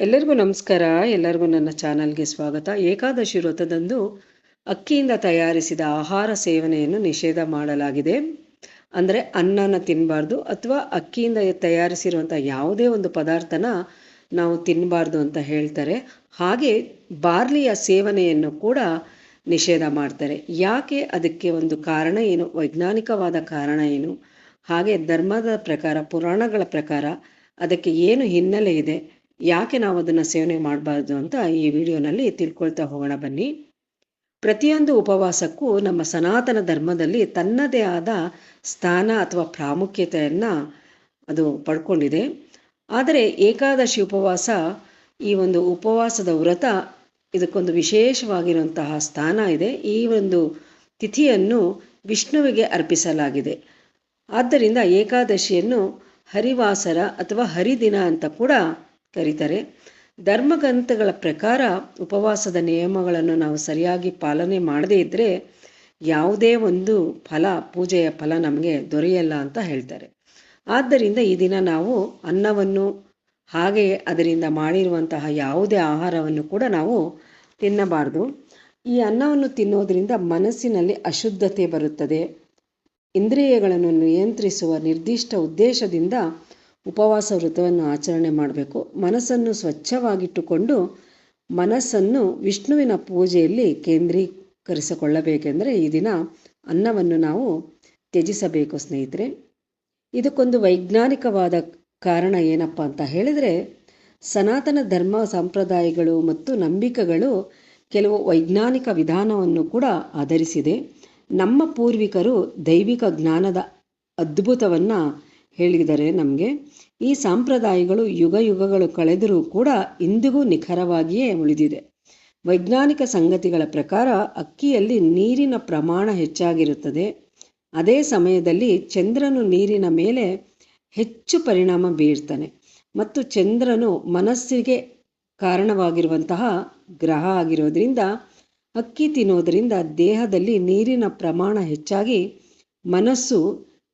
ಎಲ್ಲರಿಗೂ ನಮಸ್ಕಾರ. ಎಲ್ಲರಿಗೂ ನನ್ನ ಚಾನಲ್ಗೆ ಸ್ವಾಗತ. ಏಕಾದಶಿ ವ್ರತದಂದು ಅಕ್ಕಿಯಿಂದ ತಯಾರಿಸಿದ ಆಹಾರ ಸೇವನೆಯನ್ನು ನಿಷೇಧ ಮಾಡಲಾಗಿದೆ. ಅಂದರೆ ಅನ್ನನ ತಿನ್ನಬಾರ್ದು ಅಥವಾ ಅಕ್ಕಿಯಿಂದ ತಯಾರಿಸಿರುವಂಥ ಯಾವುದೇ ಒಂದು ಪದಾರ್ಥನ ನಾವು ತಿನ್ನಬಾರ್ದು ಅಂತ ಹೇಳ್ತಾರೆ. ಹಾಗೆ ಬಾರ್ಲಿಯ ಸೇವನೆಯನ್ನು ಕೂಡ ನಿಷೇಧ ಮಾಡ್ತಾರೆ. ಯಾಕೆ ಅದಕ್ಕೆ ಒಂದು ಕಾರಣ ಏನು? ವೈಜ್ಞಾನಿಕವಾದ ಕಾರಣ ಏನು? ಹಾಗೆ ಧರ್ಮದ ಪ್ರಕಾರ, ಪುರಾಣಗಳ ಪ್ರಕಾರ ಅದಕ್ಕೆ ಏನು ಹಿನ್ನೆಲೆ ಇದೆ? ಯಾಕೆ ನಾವು ಅದನ್ನು ಸೇವನೆ ಮಾಡಬಾರ್ದು ಅಂತ ಈ ವಿಡಿಯೋನಲ್ಲಿ ತಿಳ್ಕೊಳ್ತಾ ಹೋಗೋಣ ಬನ್ನಿ. ಪ್ರತಿಯೊಂದು ಉಪವಾಸಕ್ಕೂ ನಮ್ಮ ಸನಾತನ ಧರ್ಮದಲ್ಲಿ ತನ್ನದೇ ಆದ ಸ್ಥಾನ ಅಥವಾ ಪ್ರಾಮುಖ್ಯತೆಯನ್ನು ಅದು ಪಡ್ಕೊಂಡಿದೆ. ಆದರೆ ಏಕಾದಶಿ ಉಪವಾಸ ಈ ಒಂದು ಉಪವಾಸದ ವ್ರತ ಇದಕ್ಕೊಂದು ವಿಶೇಷವಾಗಿರುವಂತಹ ಸ್ಥಾನ ಇದೆ. ಈ ಒಂದು ತಿಥಿಯನ್ನು ವಿಷ್ಣುವಿಗೆ ಅರ್ಪಿಸಲಾಗಿದೆ. ಆದ್ದರಿಂದ ಏಕಾದಶಿಯನ್ನು ಹರಿವಾಸರ ಅಥವಾ ಹರಿದಿನ ಅಂತ ಕೂಡ ಕರೀತಾರೆ. ಧರ್ಮಗ್ರಂಥಗಳ ಪ್ರಕಾರ ಉಪವಾಸದ ನಿಯಮಗಳನ್ನು ನಾವು ಸರಿಯಾಗಿ ಪಾಲನೆ ಮಾಡದೇ ಇದ್ದರೆ ಯಾವುದೇ ಒಂದು ಫಲ, ಪೂಜೆಯ ಫಲ ನಮಗೆ ದೊರೆಯಲ್ಲ ಅಂತ ಹೇಳ್ತಾರೆ. ಆದ್ದರಿಂದ ಈ ದಿನ ನಾವು ಅನ್ನವನ್ನು ಹಾಗೆಯೇ ಅದರಿಂದ ಮಾಡಿರುವಂತಹ ಯಾವುದೇ ಆಹಾರವನ್ನು ಕೂಡ ನಾವು ತಿನ್ನಬಾರ್ದು. ಈ ಅನ್ನವನ್ನು ತಿನ್ನೋದರಿಂದ ಮನಸ್ಸಿನಲ್ಲಿ ಅಶುದ್ಧತೆ ಬರುತ್ತದೆ. ಇಂದ್ರಿಯಗಳನ್ನು ನಿಯಂತ್ರಿಸುವ ನಿರ್ದಿಷ್ಟ ಉದ್ದೇಶದಿಂದ ಉಪವಾಸ ವ್ರತವನ್ನು ಆಚರಣೆ ಮಾಡಬೇಕು. ಮನಸ್ಸನ್ನು ಸ್ವಚ್ಛವಾಗಿಟ್ಟುಕೊಂಡು ಮನಸ್ಸನ್ನು ವಿಷ್ಣುವಿನ ಪೂಜೆಯಲ್ಲಿ ಕೇಂದ್ರೀಕರಿಸಿಕೊಳ್ಳಬೇಕೆಂದರೆ ಈ ದಿನ ಅನ್ನವನ್ನು ನಾವು ತ್ಯಜಿಸಬೇಕು, ಸ್ನೇಹಿತರೆ. ಇದಕ್ಕೊಂದು ವೈಜ್ಞಾನಿಕವಾದ ಕಾರಣ ಏನಪ್ಪ ಅಂತ ಹೇಳಿದರೆ, ಸನಾತನ ಧರ್ಮ ಸಂಪ್ರದಾಯಗಳು ಮತ್ತು ನಂಬಿಕೆಗಳು ಕೆಲವು ವೈಜ್ಞಾನಿಕ ವಿಧಾನವನ್ನು ಕೂಡ ಆಧರಿಸಿದೆ. ನಮ್ಮ ಪೂರ್ವಿಕರು ದೈವಿಕ ಜ್ಞಾನದ ಅದ್ಭುತವನ್ನು ಹೇಳಿದ್ದಾರೆ ನಮಗೆ ಈ ಸಂಪ್ರದಾಯಗಳು ಯುಗ ಯುಗಗಳು ಕಳೆದರೂ ಕೂಡ ಇಂದಿಗೂ ನಿಖರವಾಗಿಯೇ ಉಳಿದಿದೆ. ವೈಜ್ಞಾನಿಕ ಸಂಗತಿಗಳ ಪ್ರಕಾರ ಅಕ್ಕಿಯಲ್ಲಿ ನೀರಿನ ಪ್ರಮಾಣ ಹೆಚ್ಚಾಗಿರುತ್ತದೆ. ಅದೇ ಸಮಯದಲ್ಲಿ ಚಂದ್ರನು ನೀರಿನ ಮೇಲೆ ಹೆಚ್ಚು ಪರಿಣಾಮ ಬೀರ್ತಾನೆ ಮತ್ತು ಚಂದ್ರನು ಮನಸ್ಸಿಗೆ ಕಾರಣವಾಗಿರುವಂತಹ ಗ್ರಹ ಆಗಿರೋದ್ರಿಂದ, ಅಕ್ಕಿ ತಿನ್ನೋದರಿಂದ ದೇಹದಲ್ಲಿ ನೀರಿನ ಪ್ರಮಾಣ ಹೆಚ್ಚಾಗಿ ಮನಸ್ಸು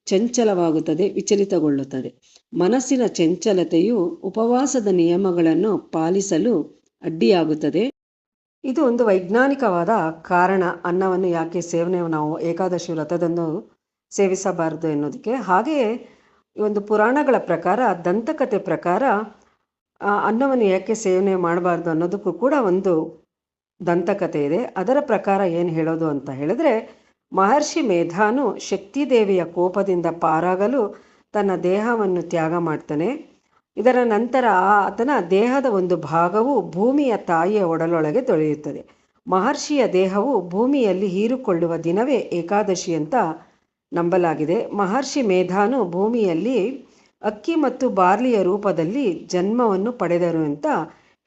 ಚಂಚಲವಾಗುತ್ತದೆ, ವಿಚಲಿತಗೊಳ್ಳುತ್ತದೆ. ಮನಸ್ಸಿನ ಚಂಚಲತೆಯು ಉಪವಾಸದ ನಿಯಮಗಳನ್ನು ಪಾಲಿಸಲು ಅಡ್ಡಿಯಾಗುತ್ತದೆ. ಇದು ಒಂದು ವೈಜ್ಞಾನಿಕವಾದ ಕಾರಣ. ಅನ್ನವನ್ನು ಯಾಕೆ ಸೇವನೆ, ನಾವು ಏಕಾದಶಿ ವ್ರತದಂದು ಸೇವಿಸಬಾರದು ಎನ್ನುವುದಕ್ಕೆ. ಹಾಗೆಯೇ ಈ ಒಂದು ಪುರಾಣಗಳ ಪ್ರಕಾರ ದಂತಕತೆ ಪ್ರಕಾರ ಅನ್ನವನ್ನು ಯಾಕೆ ಸೇವನೆ ಮಾಡಬಾರ್ದು ಅನ್ನೋದಕ್ಕೂ ಕೂಡ ಒಂದು ದಂತಕತೆ ಇದೆ. ಅದರ ಪ್ರಕಾರ ಏನು ಹೇಳೋದು ಅಂತ ಹೇಳಿದ್ರೆ ಮಹರ್ಷಿ ಮೇಧಾನು ಶಕ್ತಿದೇವಿಯ ಕೋಪದಿಂದ ಪಾರಾಗಲು ತನ್ನ ದೇಹವನ್ನು ತ್ಯಾಗ ಮಾಡ್ತಾನೆ. ಇದರ ನಂತರ ಆತನ ದೇಹದ ಒಂದು ಭಾಗವು ಭೂಮಿಯ ತಾಯಿಯ ಒಡಲೊಳಗೆ ತೊಳೆಯುತ್ತದೆ. ಮಹರ್ಷಿಯ ದೇಹವು ಭೂಮಿಯಲ್ಲಿ ಹೀರಿಕೊಳ್ಳುವ ದಿನವೇ ಏಕಾದಶಿ ಅಂತ ನಂಬಲಾಗಿದೆ. ಮಹರ್ಷಿ ಮೇಧಾನು ಭೂಮಿಯಲ್ಲಿ ಅಕ್ಕಿ ಮತ್ತು ಬಾರ್ಲಿಯ ರೂಪದಲ್ಲಿ ಜನ್ಮವನ್ನು ಪಡೆದರು ಅಂತ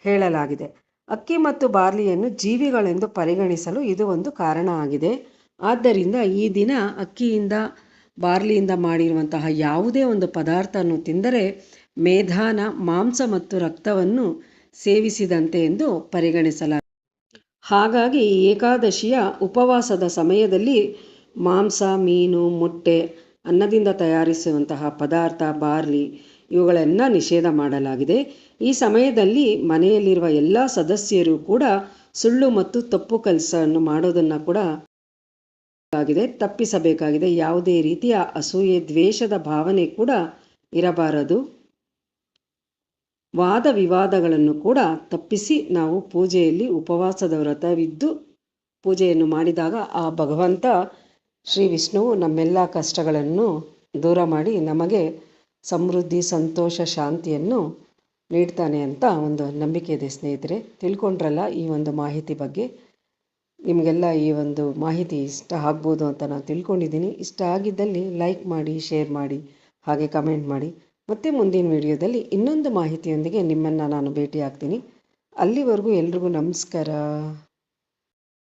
ಹೇಳಲಾಗಿದೆ. ಅಕ್ಕಿ ಮತ್ತು ಬಾರ್ಲಿಯನ್ನು ಜೀವಿಗಳೆಂದು ಪರಿಗಣಿಸಲು ಇದು ಒಂದು ಕಾರಣ ಆಗಿದೆ. ಆದ್ದರಿಂದ ಈ ದಿನ ಅಕ್ಕಿಯಿಂದ, ಬಾರ್ಲಿಯಿಂದ ಮಾಡಿರುವಂತಹ ಯಾವುದೇ ಒಂದು ಪದಾರ್ಥವನ್ನು ತಿಂದರೆ ಮೇಧಾನ, ಮಾಂಸ ಮತ್ತು ರಕ್ತವನ್ನು ಸೇವಿಸಿದಂತೆ ಎಂದು ಪರಿಗಣಿಸಲಾಗಿದೆ ಹಾಗಾಗಿ ಏಕಾದಶಿಯ ಉಪವಾಸದ ಸಮಯದಲ್ಲಿ ಮಾಂಸ, ಮೀನು, ಮೊಟ್ಟೆ, ಅನ್ನದಿಂದ ತಯಾರಿಸುವಂತಹ ಪದಾರ್ಥ, ಬಾರ್ಲಿ ಇವುಗಳನ್ನ ನಿಷೇಧ ಮಾಡಲಾಗಿದೆ. ಈ ಸಮಯದಲ್ಲಿ ಮನೆಯಲ್ಲಿರುವ ಎಲ್ಲ ಸದಸ್ಯರು ಕೂಡ ಸುಳ್ಳು ಮತ್ತು ತಪ್ಪು ಕೆಲಸವನ್ನು ಮಾಡೋದನ್ನು ಕೂಡ ಆಗಿದೆ ತಪ್ಪಿಸಬೇಕಾಗಿದೆ. ಯಾವುದೇ ರೀತಿಯ ಅಸೂಯೆ, ದ್ವೇಷದ ಭಾವನೆ ಕೂಡ ಇರಬಾರದು. ವಾದ ವಿವಾದಗಳನ್ನು ಕೂಡ ತಪ್ಪಿಸಿ ನಾವು ಪೂಜೆಯಲ್ಲಿ ಉಪವಾಸದ ವ್ರತವಿದ್ದು ಪೂಜೆಯನ್ನು ಮಾಡಿದಾಗ ಆ ಭಗವಂತ ಶ್ರೀ ವಿಷ್ಣುವು ನಮ್ಮೆಲ್ಲ ಕಷ್ಟಗಳನ್ನು ದೂರ ಮಾಡಿ ನಮಗೆ ಸಮೃದ್ಧಿ, ಸಂತೋಷ, ಶಾಂತಿಯನ್ನು ನೀಡ್ತಾನೆ ಅಂತ ಒಂದು ನಂಬಿಕೆ ಇದೆ ಸ್ನೇಹಿತರೆ. ತಿಳ್ಕೊಂಡ್ರಲ್ಲ ಈ ಒಂದು ಮಾಹಿತಿ ಬಗ್ಗೆ. ನಿಮಗೆಲ್ಲ ಈ ಒಂದು ಮಾಹಿತಿ ಇಷ್ಟ ಆಗ್ಬೋದು ಅಂತ ನಾನು ತಿಳ್ಕೊಂಡಿದ್ದೀನಿ. ಇಷ್ಟ ಆಗಿದ್ದಲ್ಲಿ ಲೈಕ್ ಮಾಡಿ ಶೇರ್ ಮಾಡಿ, ಹಾಗೆ ಕಮೆಂಟ್ ಮಾಡಿ. ಮತ್ತೆ ಮುಂದಿನ ವಿಡಿಯೋದಲ್ಲಿ ಇನ್ನೊಂದು ಮಾಹಿತಿಯೊಂದಿಗೆ ನಿಮ್ಮನ್ನು ನಾನು ಭೇಟಿ ಆಗ್ತೀನಿ ಅಲ್ಲಿವರೆಗೂ ಎಲ್ರಿಗೂ ನಮಸ್ಕಾರ.